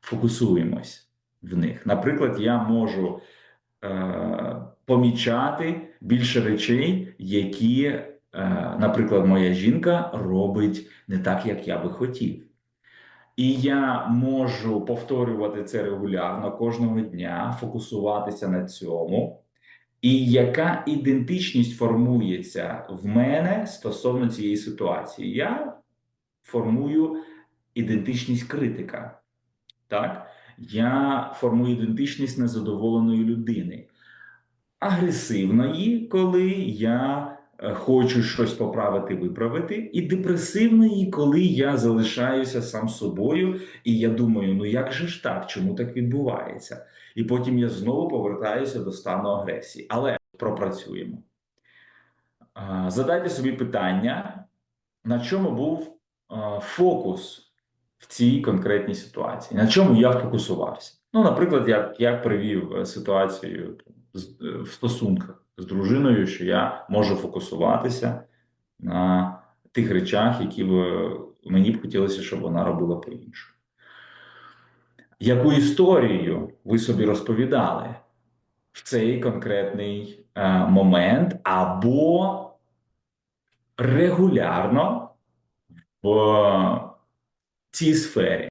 фокусуємось в них. Наприклад, я можу е, помічати більше речей, які, е, наприклад, моя жінка робить не так, як я би хотів. І я можу повторювати це регулярно кожного дня, фокусуватися на цьому. І яка ідентичність формується в мене стосовно цієї ситуації? Я формую ідентичність критика. Так? Я формую ідентичність незадоволеної людини, агресивної, коли я е, хочу щось поправити, виправити, і депресивної, коли я залишаюся сам собою, і я думаю, ну як же ж так, чому так відбувається? І потім я знову повертаюся до стану агресії. Але пропрацюємо. Задайте собі питання, на чому був фокус в цій конкретній ситуації, на чому я фокусувався. Ну, наприклад, як я привів е, ситуацію е, в стосунках з дружиною, що я можу фокусуватися на тих речах, які б, мені б хотілося, щоб вона робила по-іншому. Яку історію ви собі розповідали в цей конкретний е, момент, або регулярно в цій сфері?